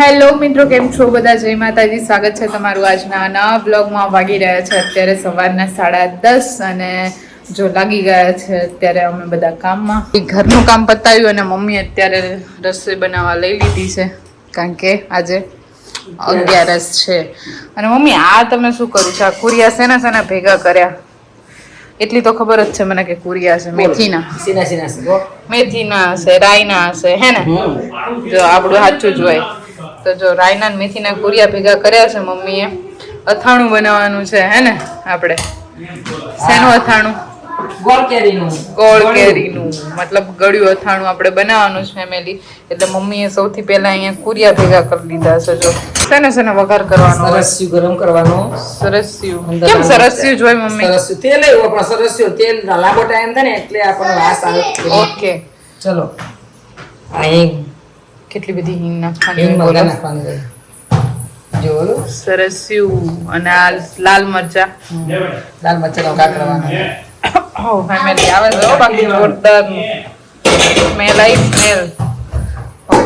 Hello મિત્રો કેમ છો બધા? જય માતાજી. સ્વાગત છે તમારું આજના નવા બ્લોગમાં. વાગી રહ્યા છે અત્યારે સવારના સાડા દસ અને જો લાગી ગયા છે અત્યારે અમે બધા કામમાં. ઘરનું કામ પતાવ્યું અને મમ્મી અત્યારે રસોઈ બનાવવા લઈ લીધી છે કારણ કે આજે અગિયારસ છે. અને મમ્મી આ તમે શું કર્યું છે? આ કુરિયા સેના સેના ભેગા કર્યા. એટલી તો ખબર જ છે મને કે કુરિયા છે મેથીના. મેથીના હશે રાયના હશે હે ને? જો આપણું સાચું જ હોય. તો જો રાયના મેથીના કુરિયા ભેગા કર્યા છે મમ્મીએ. અથાણું બનાવવાનું છે હે ને આપણે? શેનું અથાણું? ગોળ કેરીનું. ગોળ કેરીનું. મતલબ ગળ્યું અથાણું આપણે બનાવવાનું છે ફેમિલી એટલે મમ્મીએ સૌથી પહેલા અહીંયા કુરિયા ભેગા કરી લીધા છે જો. શેને શેને વઘાર કરવાનો સરસ્યુ ગરમ કરવાનું. સરસ્યુ. કેમ સરસ્યુ જોઈ મમ્મી? સરસ્યુ. તેલ એવું પણ સરસ્યુ. તેલ લાંબો ટાઈમ થાય ને એટલે આપણને વાસ આવે. ઓકે. ચલો. અહીં કેટલી બધી હિંગ નાખવાની. નાખવાનું જો સરસ્યું અને આ લાલ મરચા. દાલ મરચાં વઘાર કરવાનો ઓ ફેમિલી આવે હો બાકી જોરદાર. સ્મેલ આવી સ્મેલ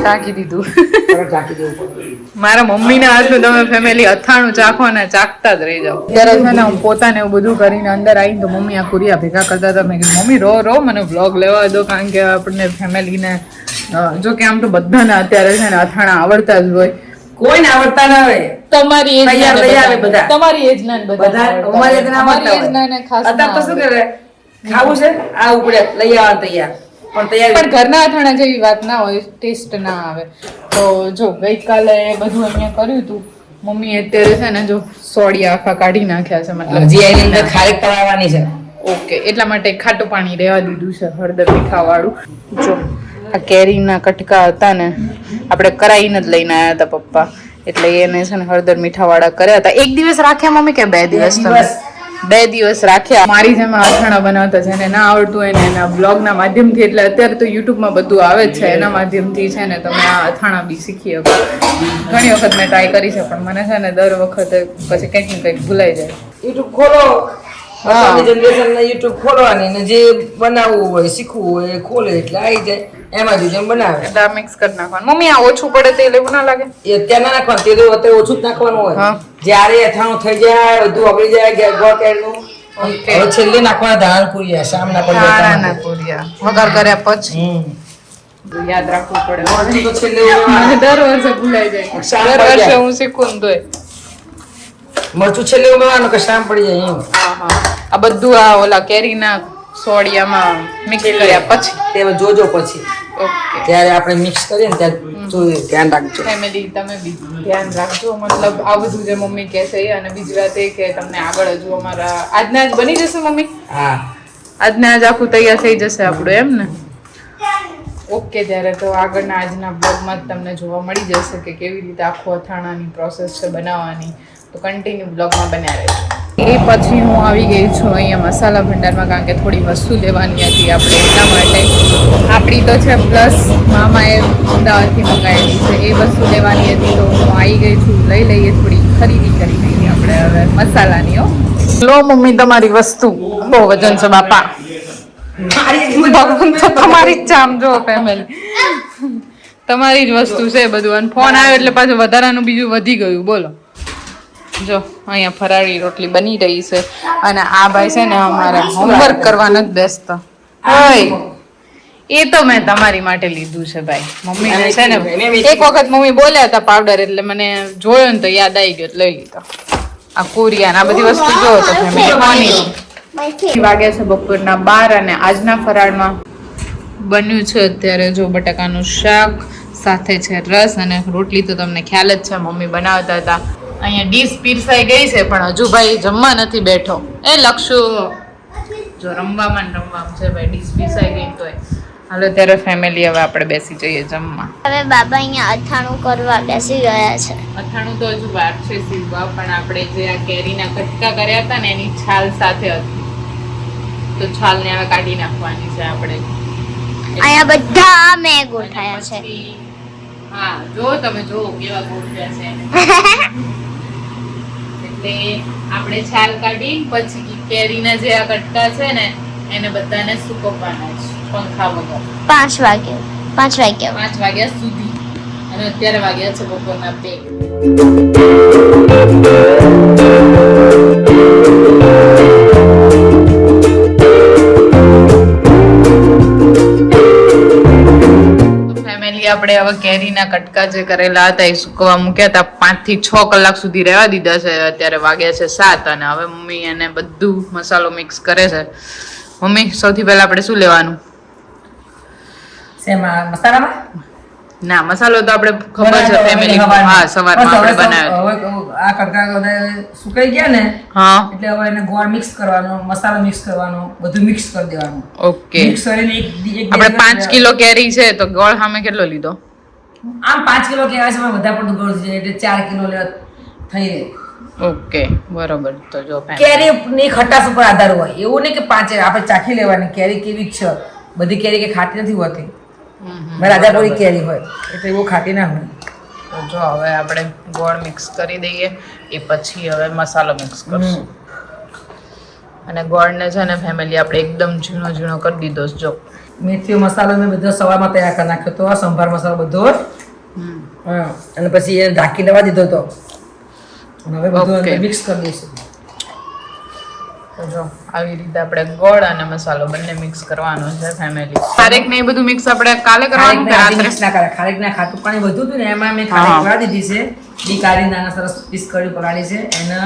ટાંકી દીધું. તરત ઢાંકી મારા મમ્મીના હાથનું તમે ફેમિલી અથાણું ચાખો અને ચાખતા જ રહી જાઓ. ત્યારે છે ને હું પોતાને એવું બધું કરીને અંદર આવીને તો મમ્મી આ કુરિયા ભેગા કરતા હતા. મેં કીધું મમ્મી રો રો મને વ્લોગ લેવા દો કારણ કે આપણને ફેમિલીને જો કે આમ તો બધાને અત્યારે છે ને અથાણા આવડતા જ હોય. કોઈને આવડતા ના હોય. તમારી એજ તૈયાર બધા. તમારી એજ ના બધા અમારી એજ ના ખાસ અત્યારે તો શું કરે? ખાવું છે? આ ઉપડે લઈ આવવાનું તૈયાર. પણ ઘરના અથાણા જેવી વાત ના હોય ટેસ્ટ ના આવે. તો જો ગઈકાલે બધું અહીંયા કર્યું હતું મમ્મી અત્યારે છે ને જો સોડિયા આખા કાઢી નાખ્યા છે મતલબ હજી એની અંદર ખારેક પડાવવાની છે. ઓકે એટલા માટે ખાટું પાણી રહેવા દીધું છે હળદર મીઠા વાળું જો કેરીના કટકા હતા ને આપણે કરાઈને જ લઈને આવ્યા હતા પપ્પા. એટલે એને છે ને હળદર મીઠાવાળા કર્યા હતા. એક દિવસ રાખ્યા મમ્મી કે બે દિવસ તમે? બે દિવસ રાખ્યા. મારી જેમ અથાણા બનાવતા જેને ના આવડતું હોય ને એના બ્લોગના માધ્યમથી એટલે અત્યારે તો યુટ્યુબમાં બધું આવે જ છે એના માધ્યમથી છે ને તમે આ અથાણા બી શીખી શકો. ઘણી વખત મેં ટ્રાય કરી છે પણ મને છે ને દર વખતે પછી કંઈક ને કંઈક ભૂલાઈ જાય. યુટ્યુબ ખોલો. જનરેશન યુટ્યુબ ખોલવાની ને જે બનાવવું હોય શીખવું હોય ખોલે એટલે આવી જાય. એમાં જે જેમ બનાવે. એટલે આ મિક્સ કરી નાખવાનું. મમ્મી આ ઓછું પડે તેલ એવું ના લાગે? એ અત્યારે ના નાખવાનું તો અત્યારે ઓછું જ નાખવાનું હોય. જ્યારે અથાણું થઈ જાય બધું ઓગળી જાય ગે- ગોળ કેરીનું હવે છેલ્લે નાખવાના ધાણ પૂરી શામના પડી જાય ધાણાના પૂરિયા. વઘાર કર્યા પછી? યાદ રાખવું પડે. તો છેલ્લે દર વર્ષે ભૂલાઈ જાય. દર વર્ષે હું શીખું ને તોય. મરચું છેલ્લે ઉમેરવાનું કે શામ પડી જાય એમ? હા હા. આ બધું આ ઓલા કેરીના સોડિયામાં મિક્સ કર્યા પછી. તે જોજો પછી. ઓકે. ત્યારે આપણે મિક્સ કરીએ ને ત્યારે જોઈએ ધ્યાન રાખજો. ફેમિલી તમે બી ધ્યાન રાખજો. મતલબ આ બધું જે મમ્મી કહે છે અને બીજી વાત એ કે તમને આગળ હજુ અમારા આજના જ બની જશે મમ્મી? હા. આજના આજ આખું તૈયાર થઈ જશે આપણું એમ ને? ઓકે ત્યારે તો આગળના આજના બ્લોગમાં જ તમને જોવા મળી જશે કે કેવી રીતે આખું અથાણાની પ્રોસેસ છે બનાવવાની. તો કન્ટિન્યુ બ્લોગમાં બન્યા રહેજો. એ પછી હું આવી ગઈ છું અહીંયા મસાલા ભંડારમાં, કારણ કે થોડી વસ્તુ લેવાની હતી આપણે એટલા માટે. આપણી તો છે પ્લસ મામાએ અમદાવાદથી મંગાવેલી છે, એ વસ્તુ લેવાની હતી તો હું આવી ગઈ છું, લઈ લઈએ થોડી ખરીદી કરી લઈએ આપણે હવે મસાલાની, હો. લો મમ્મી, તમારી વસ્તુ. બહુ વજન છે, બાપા. ભગવાન તો તમારી જ આમ જો ફેમિલી તમારી જ વસ્તુ છે બધું. અને ફોન આવ્યો એટલે પાછું વધારાનું બીજું વધી ગયું, બોલો. જો અહીંયા ફરાળી રોટલી બની રહી છે અને આ ભાઈ છે ને અમારે હોમવર્ક કરવા નથી બેસતા એ તો મેં તમારી માટે લીધું છે ભાઈ. મમ્મી છે ને એક વખત મમ્મી બોલ્યા હતા પાવડર એટલે મને જોયો ને તો યાદ આવી ગયો લઈ લીધો. આ કુરિયા ને આ બધી વસ્તુ જો તો ફેમિલી વાગ્યા છે બપોરના બાર અને આજના ફરાળમાં બન્યું છે અત્યારે જો બટાકાનું શાક સાથે છે રસ અને રોટલી તો તમને ખ્યાલ જ છે મમ્મી બનાવતા હતા. અહીંયા ડીશ પીરસાઈ ગઈ છે પણ હજુ ભાઈ જમવા નથી બેઠો. એ લક્ષુ. જો રમવામાં રમવામાં છે ભાઈ ડીશ પીરસાઈ ગઈ તોય. હાલો ત્યારે ફેમિલી હવે આપણે બેસી જઈએ જમવા. હવે બાબા અહીંયા અથાણું કરવા બેસી ગયા છે. અથાણું તો હજુ વાર છે સીવવા પણ આપણે જે આ કેરીના કટકા કર્યા હતા ને એની છાલ સાથે હતી. તો છાલને હવે કાઢી નાખવાની છે આપણે. અહીંયા બધા મેં ગોઠાયા છે. હા જો તમે જો કેવા ગોઠવ્યા છે. એટલે આપણે છાલ કાઢી પછી કેરીના જે આ કટકા છે ને એને બધાને સુકવવાના છે પંખા વગર. પાંચ વાગે પાંચ વાગ્યા. પાંચ વાગ્યા સુધી. અને અત્યારે વાગ્યા છે બપોરના બે. ફેમિલી આપણે હવે કેરીના કટકા જે કરેલા હતા એ સૂકવા મૂક્યા હતા. પાંચથી છ કલાક સુધી રહેવા દીધા છે. અત્યારે વાગ્યા છે સાત અને હવે મમ્મી એને બધું મસાલો મિક્સ કરે છે. મમ્મી, સૌથી પહેલા આપણે શું લેવાનું? શેમાં મસાલામાં? ના મસાલો તો આપણે ખબર છે ફેમિલી હા સવારમાં આપણે બનાવ્યો. હવે આ કડકા બધા સુકાઈ ગયા ને હા. એટલે હવે એને ગોળ મિક્સ કરવાનો મસાલો મિક્સ કરવાનો બધું મિક્સ કરી દેવાનું. ઓકે. મિક્સ કરીને એક આપણે દિવસ પાંચ કિલો કેરી છે તો ગોળ સામે કેટલો લીધો? આમ પાંચ કિલો કેરી છે વધારે પડતું ગોળ છે એટલે ચાર કિલો લે થઈ રહે. ઓકે બરોબર. તો જો કેરી ની ખટાશ ઉપર આધાર હોય. એવું નહીં કે પાંચે આપણે ચાખી લેવાની. કેરી કેવી છે? બધી કેરી કે ખાટી નથી હોતી. મારે રાજાપુરી કેરી હોય એટલે એવું ખાટી ના હોય. જો હવે આપણે ગોળ મિક્સ કરી દઈએ એ પછી હવે મસાલો મિક્સ કરશું. અને ગોળને છે ને ફેમિલી આપણે એકદમ ઝીણો ઝીણો કરી દીધો જો. મેથીઓ મસાલો મેં બધો સવારમાં તૈયાર કરી નાખ્યો તો સંભાર મસાલો બધો અને પછી એ ઢાંકી દેવા દીધો તો હવે બધું. મિક્સ કરી દઈશું. તો જો આવી રીતે આપણે ગોળ અને મસાલો બંને મિક્સ કરવાનો છે ફેમિલી ખારેક ને એ બધું મિક્સ આપણે કાલે કરવાનું કે રાત્રે? ના કરે ખારેક ના ખાતું પાણી વધુ હતું ને એમાં મેં. ખારેક ભરા દીધી છે. બી કાઢી નાના સરસ પીસ કરી પડાડી છે. એને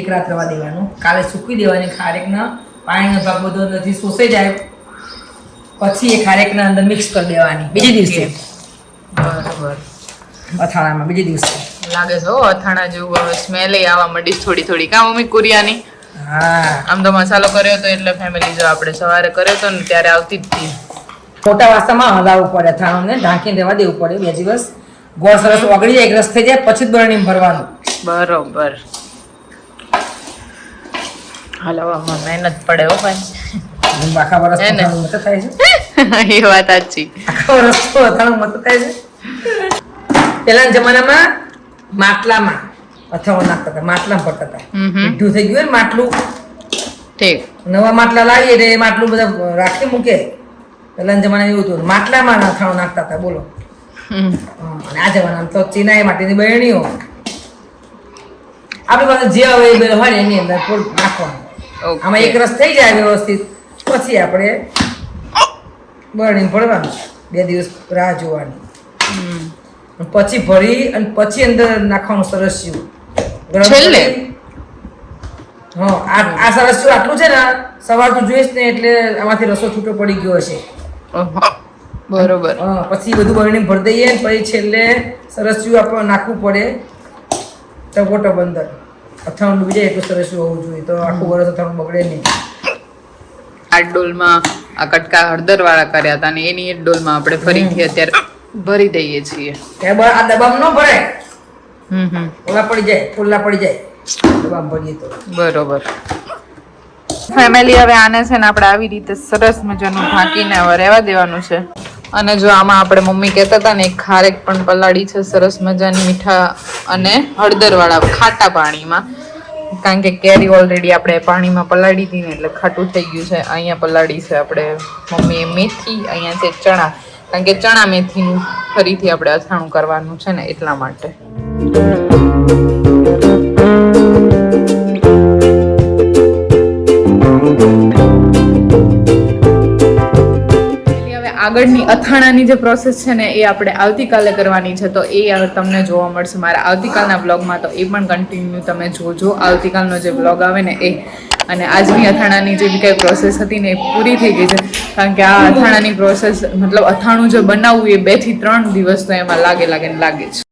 એક રાત રવા દેવાનું. કાલે સૂકી દેવાની ખારેકના. પાણીનો ભાગ બધો નથી શોષાઈ જાય. પછી એ ખારેકના અંદર મિક્સ કરી દેવાની. બીજે દિવસે. બરોબર. અથાણામાં બીજે દિવસે. લાગે છે હો અથાણા જેવું હવે સ્મેલ આવવા માંડી થોડી થોડી. કા મમ્મી કુરિયાની? હા. આમ તો મસાલો કર્યો તો એટલે ફેમિલી જો આપણે સવારે કર્યો તો ને ત્યારે આવતી જ હતી. મોટા વાસણમાં હલાવવું પડે અથાણાને ઢાંકીને રહેવા દેવું પડે બે દિવસ. ગોળ સરસ ઓગળી જાય એક રસ થઈ જાય પછી જ બરણી ભરવાનું. બરોબર. હલાવવામાં મહેનત પડે હો ભાઈ. આખા વરસ ને? મત થાય છે. એ વાત સાચી. આખો વરસ તો અથાણું મત થાય છે. પહેલાના જમાનામાં માટલામાં અથાણું નાખતા હતા માટલામાં ભરતા હતા. મીઠું થઈ ગયું માટલું. ઠીક. નવા માટલા લાવીએ એટલે એ માટલું બધા રાખી મૂકે. પહેલાના જમાના એવું હતું માટલામાં અથાણું નાખતા હતા બોલો. અને આ જમાનામાં તો ચીનાઈ માટીની બહેણીઓ. આપણી પાસે જે હવે એ હોય ને એની અંદર ફૂલ નાખવાનું. આમાં એક રસ થઈ જાય વ્યવસ્થિત. પછી આપણે બરણી ભરવાનું. બે દિવસ રાહ જોવાની. પછી ભરી અને પછી અંદર નાખવાનું સરસ્યું. ગરમ છેલ્લે? હા આ સરસ આટલું છે ને સવાર તું જોઈશ ને એટલે આમાંથી રસો છૂટો પડી ગયો હશે. બરોબર. હા, પછી બધું બરણી ભરી દઈએ ને પછી છેલ્લે સરસ્યું આપણે નાખવું પડે. ટકોટો બંદર અથાણું ડૂબી જાય એટલું સરસ્યું હોવું જોઈએ. તો આખું વરસ અથાણું બગડે નહીં. આ ડોલમાં આ કટકા હળદર વાળા કર્યા હતા અને એની એક ડોલમાં આપણે ફરીથી અત્યારે ભરી દઈએ છીએ. આ દબામ ન ભરાય. ઓલા પડી જાય ફૂલા પડી જાય. ડબ્બામાં ભરીએ તો. બરોબર. ફેમિલી હવે આને છે ને આપણે આવી રીતે સરસ મજાનું ઢાંકીને હવે રહેવા દેવાનું છે. અને જો આમાં આપણે મમ્મી કહેતા હતા ને એક ખારેક પણ પલાળી છે સરસ મજાની મીઠા અને હળદરવાળા ખાટા પાણીમાં. કારણ કે કેરી ઓલરેડી આપણે પાણીમાં પલાળી હતી ને એટલે ખાટું થઈ ગયું છે. અહીંયા પલાળી છે આપણે મમ્મીએ મેથી અહીંયા છે ચણા. કારણ કે ચણા મેથીનું ફરીથી આપણે અથાણું કરવાનું છે ને એટલા માટે. આગળની અથાણાની જે પ્રોસેસ છે ને એ આપણે આવતીકાલે કરવાની છે, તો એ તમને જોવા મળશે મારા આવતીકાલના બ્લોગમાં તો એ પણ કન્ટિન્યુ તમે જોજો. આવતીકાલનો જે બ્લોગ આવે ને એ. અને આજની અથાણાની જે બી કંઈ પ્રોસેસ હતી ને એ પૂરી થઈ ગઈ છે. કારણ કે આ અથાણાની પ્રોસેસ મતલબ અથાણું જે બનાવવું એ બેથી ત્રણ દિવસ તો એમાં લાગે લાગે લાગે છે